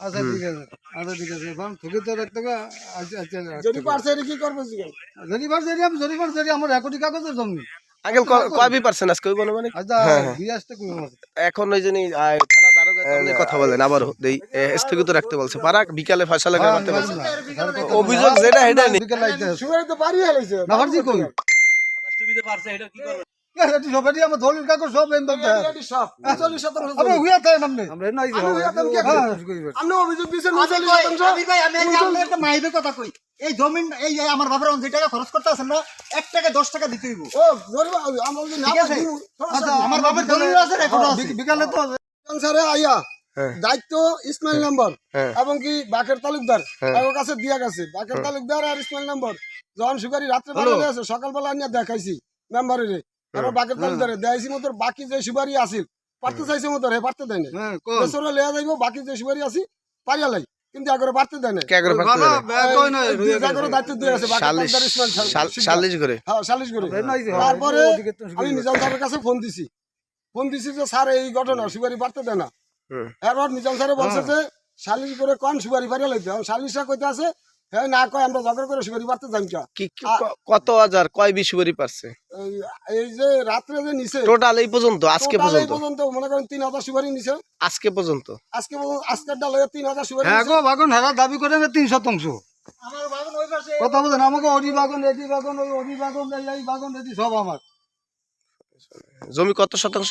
আচ্ছা ঠিক আছে। আচ্ছা ঠিক আছে। এখন ঠকে তো রাখতে হবে আচ্ছা আচ্ছা যদি পারছে এটা কি করবে আমি আমার রেকর্ডিং কাগজের জমি। আজকে ওই মানে আচ্ছা কই আমার এখন ওই জন্য থানা দারোগা সামনে কথা বলেন আবার দেই এ, স্থগিত রাখতে বলছে। পারা বিকালে করতে বলছে। অভিযোগ যেটা সেটা নেই বিকেল লাইতে সুগারে তো বাড়ি হেলাইছে না ভাবছি কই এটি সবারই আমার দলিল কাগজ সব এম করতে রেডি সব 40 শতাংশ আমরা হুইয়া তাই নামনে আমরা নাই আমি হুইয়া তাই কি হ্যাঁ আপনি অভিযোগ দিয়েছেন আমি 39 কই- শতাংশ আমি ভাই, আমি আজকে আপনার একটা মাইবের কথা কই। এই জমিন এই আমার বাবার যে টাকা খরচ করতে আছেন না এক টাকা দশ টাকা দিতে হইব। আমরা আছে। আচ্ছা বাবার দলিল আছে বিকালে তো সংসারে আইয়া হ্যাঁ। দায়িত্ব ইসমাইল নম্বর হ্যাঁ। এবং কি বাকের তালুকদার। হ্যাঁ। কাছে দিয়া গেছে। বাকের তালুকদার আর ইসমাইল নম্বর। যখন সুগারি রাত্রে বেলা সকালবেলা নিয়ে দেখাইছি মেম্বারের। বাকের মতো বাকি যে পারতে চাইছে মতো হে পারতে দেয় না হ্যাঁ বেসরে লেয়া যাইব বাকি যে পারিয়া লাই কিন্তু একবারে পারতে দেয় না কে করে দেয় না এই দায়িত্ব দিয়ে আছে করে। হ্যাঁ করে। তারপরে আমি নিজাম কাছে ফোন দিছি। ফোন দিছি যে স্যার এই ঘটনা সুপারি পারতে দেয় না। এরপর নিজাম স্যারে বলছে যে সালিশ করে কোন সুপারি পারিয়া এখন সালিশা কইতে আছে হ্যাঁ না কয় আমরা ঝগড়া করে সুপারি পারতে যাই কি? কি- কত হাজার কয় বিশুবারি পারছে? এই- যে রাত্রে যে নিছে টোটাল এই পর্যন্ত আজকে পর্যন্ত? পর্যন্ত মনে করেন তিন হাজার সুপারি নিছে। আজকে পর্যন্ত? আজকে আজকের ডাল তিন হাজার সুপারি হ্যাঁ। গো বাগন হারা দাবি করে তিন শতাংশ। আমার বাবার ওই পাশে। কথা বলেন আমাকে অডি বাগন এডি বাগন ওই অডি বাগন এই এই এডি সব আমার। জমি কত শতাংশ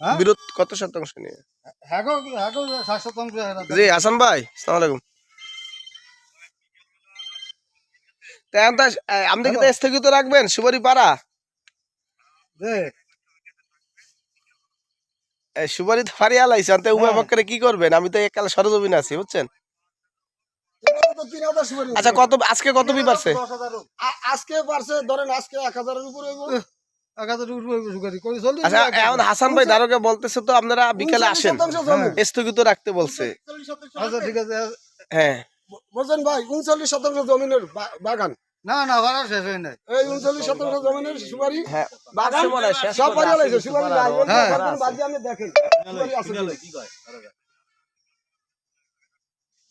হ্যাঁ? বিরোধ কত শতাংশ নিয়ে? হ্যাঁ গো হ্যাঁ গো ষাট শতাংশ জি হাসান ভাই আলাইকুম। আপনি কি তা স্থগিত রাখবেন? সুবারি পাড়া? সুবারি তো ফারিয়া লাইছে তে উভয় পক্ষে কি করবেন? আমি তো একালে সরজমিন আছি বুঝছেন। আচ্ছা কত আজকে কত বি পারছে আজকে পারছে ধরেন আজকে এক হাজারের উপরে আচ্ছা এখন হাসান ভাই দারোগা বলতেছে তো আপনারা বিকেলে আসেন। স্থগিত রাখতে বলছে। আচ্ছা ঠিক আছে। হ্যাঁ। বুঝছেন ভাই উনচল্লিশ শতাংশ জমিনের বাগান। না না ভাড়া শেষ হয় নাই। এই উনচল্লিশ শতাংশ জমিনের সুপারি। হ্যাঁ বাগান সব সুপারি। হ্যাঁ। দিয়ে দেখেন।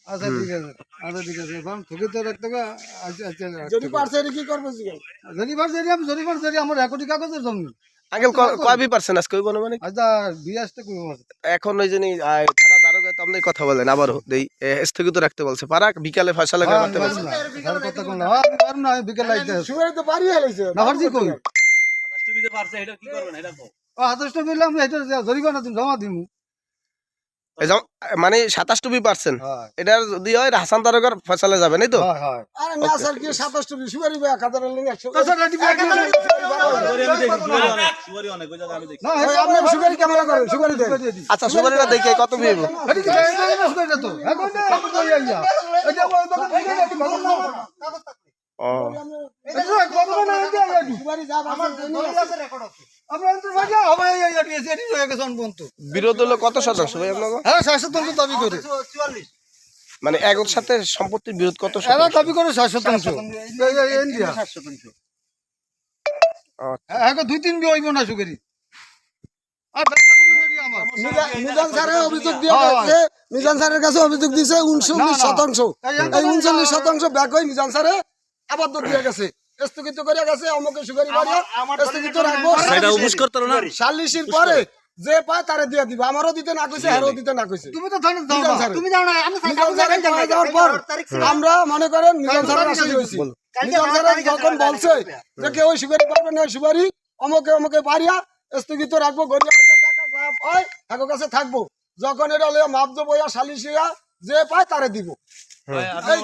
আচ্ছা ঠিক আছে। আচ্ছা ঠিক আছে। এখন ঠকে তো রাখতে যদি পারছে কি করবে জরিমার জরি আমি জরিমার জরি আমার রেকর্ডিং কাগজের জমি। আঙ্কেল কয় বি পারছেন আজকে ওই মানে? আচ্ছা দিয়ে আসতে কই আমার এখন ওই জন্য থানা দারোগা সামনে কথা বলেন আবার দেই এ, স্থগিত রাখতে বলছে। পারাক বিকালে ফয়সালা করে করতে বলছে। না না তো না জমা দিমু। মানে সাতাশ টুপি পারছেন। এটা যদি হয় হাসান তারকার ফয়সালা যাবে এই তো? হয় হয়। আচ্ছা আচ্ছা সুপারিটা দেখে কত তো? হ্যাঁ ও। গেছে বিরোধ হলো কত শতাংশ ভাই হ্যাঁ দাবি করে। মানে একর সাথে সম্পত্তির বিরোধ কত এরা দাবি করে ইন্ডিয়া ষাট শতাংশ আচ্ছা। হ্যাঁ দুই তিন হইব না সুগেরি। আর মিজান স্যারের অভিযোগ দিয়ে গেছে মিজান স্যারের কাছে অভিযোগ উনচল্লিশ। শতাংশ। এই এই উনচল্লিশ শতাংশ ব্যাক হয়ে মিজান স্যারে আবদ্ধ দিয়ে গেছে। স্থগিত করে গেছে আমাকে সুগারি বাড়িয়া স্থগিত রাখব। পরে যে পায় তারে দিয়ে দিব। আমারও দিতে না কইছে হেরও দিতে না কইছে। তুমি তো দাও তুমি যাও না আমি মিজান যাওয়ার পর আমরা মনে করেন মিজান স্যারের মিজান যখন বলছে যে কেউ ওই সুপারি পারবে না সুপারি অমুকে অমুকে বাড়িয়া স্থগিত রাখব গড়িয়া টাকা যা কাছে থাকব। যখন এটা মাপ দেবো সালিশিয়া যে পায় তারে দিব। এই